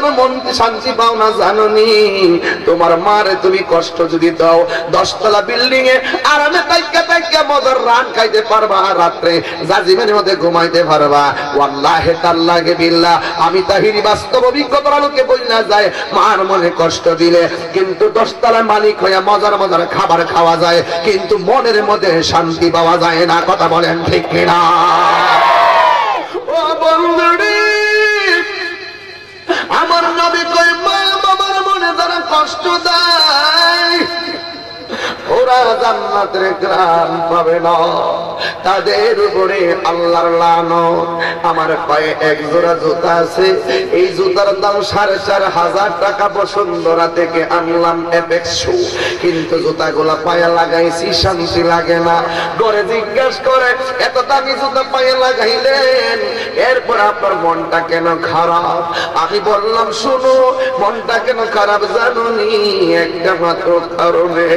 কেন মন শান্তি পাও না জাননি? তোমার মারে তুমি কষ্ট যদি দাও, দশতলা বিল্ডিং এ আরামে তাইকা তাইকা মজার রান খাইতে পারবা, রাত্রে জাজিমের মধ্যে ঘুমাইতে পারবা। ওয়াল্লাহে তাল্লাহে বিল্লাহ, আমি তাহিরি বাস্তব অভিজ্ঞতার আলোকে বইলা যায়, মার মনে কষ্ট দিলে কিন্তু দশতলা মালিক হইয়া মজার মজার খাবার খাওয়া যায়, কিন্তু মনের মধ্যে শান্তি পাওয়া যায় না, কথা বলেন ঠিক কিনা? ও বন্ধুরে কষ্ট দেয়। ওরা জান্নাতের গ্রাম পাবে না। তাদের উপরে আল্লাহর আমার পায়ে এক জোড়া জুতা আছে। এই জুতার দাম সাড়ে চার হাজার টাকা বসুন্ধরা থেকে আনলাম এপেক্সু কিন্তু জুতাগুলা পায়ে লাগাইছি, শান্তি লাগে না। ঘরে জিজ্ঞেস করে, এত দামি জুতা পায়ে লাগাইলেন? এরপর আপনার মনটা কেন খারাপ? আমি বললাম, শুনো, মনটা কেন খারাপ জানুনি? একটা মাত্র কারণে।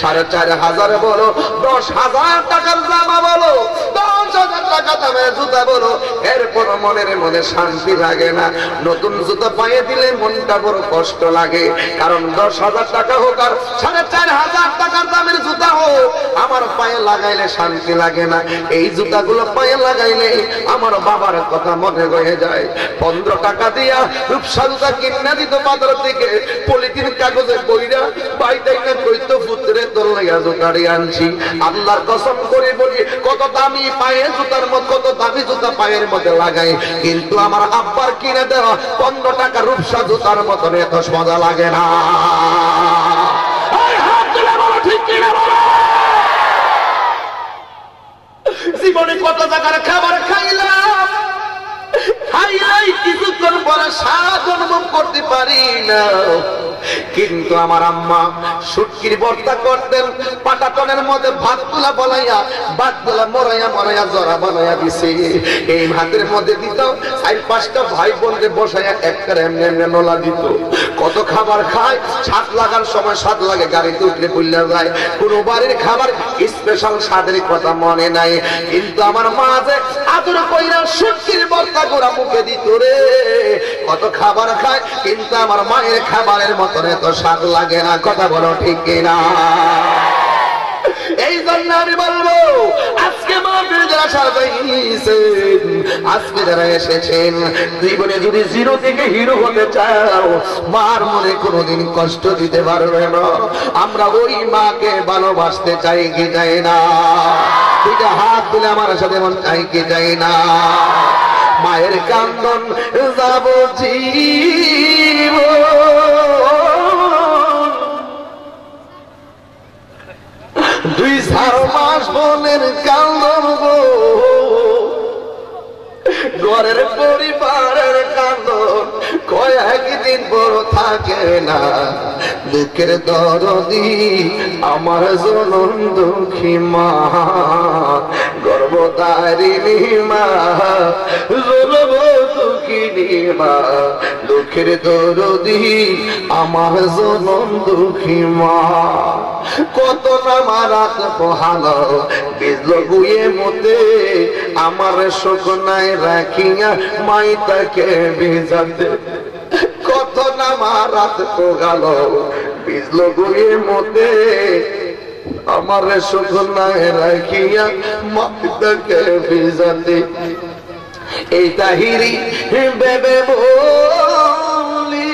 সাড়ে চার হাজার বলো, দশ হাজার টাকার জামা বলো, দশ হাজার টাকা দামের জুতা বলো, এরপর মনের মনে শান্তি লাগে না। নতুন পায়ে দিলে মনটা বড় কষ্ট লাগে, কারণ দশ হাজার টাকা হোক আর সাড়ে চার হাজার টাকার দামের জুতা হোক, আমার পায়ে লাগাইলে শান্তি লাগে না। এই জুতাগুলো পায়ে লাগাইলে আমার বাবার কথা মনে রয়ে যায়। পনেরো টাকা দিয়া রূপসা জুতা কিনা দিত বাজার থেকে, পলিথিন কাগজে বইরা বাইটাই না কইতো, পুত্রে তোর লাগা জুতাড়ি আনছি। আল্লাহর কসম করে কত দামি পায়ে জুতার মত কত দামি জুতা পায়ের মধ্যে লাগাই। কিন্তু আমার আব্বার কিনে দেওয়া পনেরো টাকা রূপসা জুতার মতন এত মজা লাগে না। জীবনে কত জায়গার খাবার খাইলাম। খাইলাই কিছুক্ষণ পরে স্বাদ অনুভব করতে পারি না। কিন্তু আমার আম্মা সুটকির বর্তা করতেন পাটাটনের মধ্যে ভাত তুলা বলাইয়া ভাত তুলা মরাইয়া মরাইয়া জরা বানাইয়া দিছে। এই ভাতের মধ্যে দিত, চার পাঁচটা ভাই বোনকে বসাইয়া একটা এমনি এমনি নলা দিত। কত খাবার খায়, স্বাদ লাগার সময় স্বাদ লাগে, গাড়িতে উঠলে পুল্লা যায়। কোন বাড়ির খাবার স্পেশাল স্বাদের কথা মনে নাই। কিন্তু আমার মা যে আদর কইরা সুটকির বর্তা গোড়া মুখে দিত রে। কত খাবার খায়, কিন্তু আমার মায়ের খাবারের মতন এত স্বাদ লাগে না, কথা বলো ঠিক কিনা? এই জন্য আমি বলব, আজকে মাহফিল যারা সাজাইছেন আজকে যারা এসেছেন, জীবনে যদি জিরো থেকে হিরো হতে চাও, মার মনে কোনোদিন কষ্ট দিতে পারবে না। আমরা ওই মাকে ভালোবাসতে চাই কি চাই না? দুইটা হাত তুলে আমার সাথে মন চাই কি চাই না? মায়ের কান্দন যাব জীব দুই চার মাস বোনের কান্দন গো ঘরের পরিবারের কান্দন কয়েকদিন বড় থাকে না। দুঃখের দরদি আমার জনম দুঃখী মা। গর্ভদারিণী মা দুঃখিনী মা, দুঃখের দরদি আমার জনম দুঃখী মা। কত নামা রাত পোহালো, বিজল গুয়ে মতে আমার শোকনায় রাখিয়া মাই তাকে ভিজাতে। কত নামা রাত পোহাল, বিজল গুয়ে মতে আমার শোকনায় রাখিয়া মাই তাকে ভিজাতে। এই তাহিরি বেবে বলি।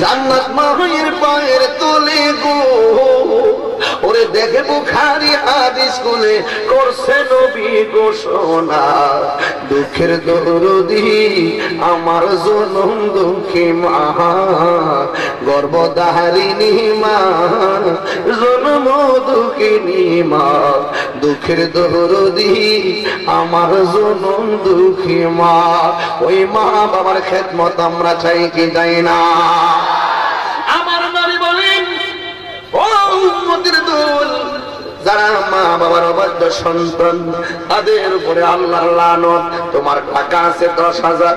জান্নাত মাহির পায়ের তোলে গো। ওরে দেখে বুখারি হাদিস গুলে করছে নবী ঘোষণা। দুঃখের দরদি আমার জনম দুঃখী মা। গর্ভধারিণী মা জন্ম দুঃখিনী মা দুঃখের দরদি আমার জনম দুঃখী মা। ওই মা বাবার খেদমত আমরা চাই কি যাই না। আমার নবী বলেন ও উম্মতের দল যারা মা বাবার অবাধ্য সন্তান তাদের উপরে আল্লাহর লানত। তোমার টাকা আছে দশ হাজার।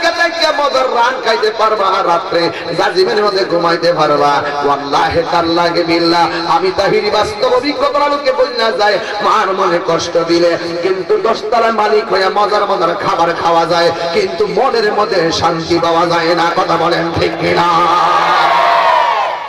রান খাইতে পারবা রাত্রে জাজিমের মধ্যে ঘুমাইতে পারবা। ওয়াল্লাহে তাল্লাহে বিল্লাহ। আমি তাহিরি বাস্তব অভিজ্ঞতার লোকে বই না যায়, মার মনে কষ্ট দিলে। কিন্তু দশতলার মালিক হয়ে মজার মজার খাবার খাওয়া যায়, কিন্তু মনের মধ্যে শান্তি পাওয়া যায় না, কথা বলেন ঠিক কিনা?